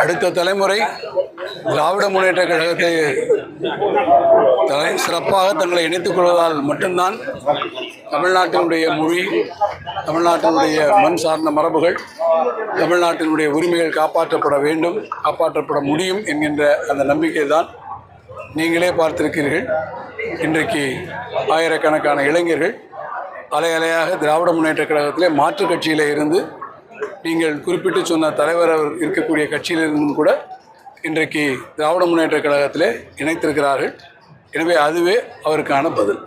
அடுத்த தலைமுறை திராவிட முன்னேற்ற கழகத்தை தலை சிறப்பாக தங்களை இணைத்துக் கொள்வதால் மட்டும்தான் தமிழ்நாட்டினுடைய மொழி தமிழ்நாட்டினுடைய மண் சார்ந்த மரபுகள் தமிழ்நாட்டினுடைய உரிமைகள் காப்பாற்றப்பட வேண்டும் காப்பாற்றப்பட முடியும் என்கின்ற அந்த நம்பிக்கை தான் நீங்களே பார்த்திருக்கிறீர்கள். இன்றைக்கு ஆயிரக்கணக்கான இளைஞர்கள் அலை அலையாக திராவிட முன்னேற்ற கழகத்திலே மாற்றுக் கட்சியிலே இருந்து நீங்கள் குறிப்பிட்டு சொன்ன தலைவர் அவர் இருக்கக்கூடிய கட்சியிலிருந்தும் கூட இன்றைக்கு திராவிட முன்னேற்ற கழகத்திலே இணைத்திருக்கிறார்கள். எனவே அதுவே அவருக்கான பதில்.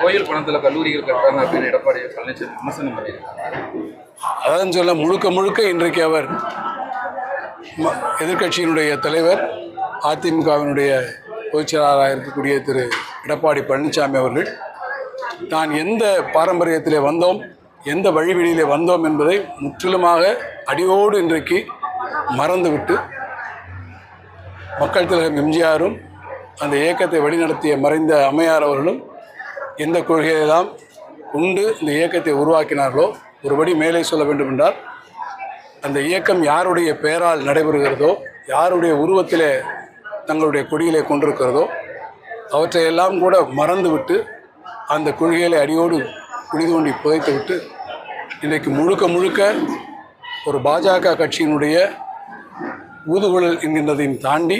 கோயில் பணத்தில் கல்லூரிகள் அப்படின்னு எடப்பாடி பழனிசாமி விமர்சனம் பண்ணியிருக்காங்க. அதான் சொல்ல முழுக்க முழுக்க இன்றைக்கு அவர் எதிர்க்கட்சியினுடைய தலைவர் அதிமுகவினுடைய பொதுச்செயலாளராக இருக்கக்கூடிய திரு எடப்பாடி பழனிசாமி அவர்கள் தான் எந்த பாரம்பரியத்திலே வந்தோம் எந்த வழிவெளியிலே வந்தோம் என்பதை முற்றிலுமாக அடியோடு இன்றைக்கு மறந்துவிட்டு மக்கள் திலகம் எம்ஜிஆரும் அந்த இயக்கத்தை வழிநடத்திய மறைந்த அம்மையார் அவர்களும் எந்த கொள்கையெல்லாம் கொண்டு இந்த இயக்கத்தை உருவாக்கினார்களோ ஒருபடி மேலே சொல்ல வேண்டும் என்றால் அந்த இயக்கம் யாருடைய பெயரால் நடைபெறுகிறதோ யாருடைய உருவத்திலே தங்களுடைய கொடியிலே கொண்டிருக்கிறதோ அவற்றையெல்லாம் கூட மறந்துவிட்டு அந்த கொள்கைகளை அடியோடு குழி தோண்டி புதைத்து விட்டு இன்றைக்கு முழுக்க முழுக்க ஒரு பாஜக கட்சியினுடைய ஊதுகுழல் என்கின்றதையும் தாண்டி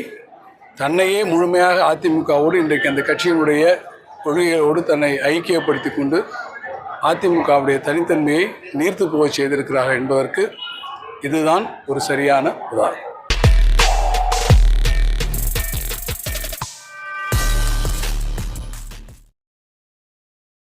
தன்னையே முழுமையாக அதிமுகவோடு இன்றைக்கு அந்த கட்சியினுடைய கொள்கைகளோடு தன்னை ஐக்கியப்படுத்தி கொண்டு அதிமுகவுடைய தனித்தன்மையை நீர்த்து போகச் செய்திருக்கிறார்கள் என்பதற்கு இதுதான் ஒரு சரியான உதாரணம்.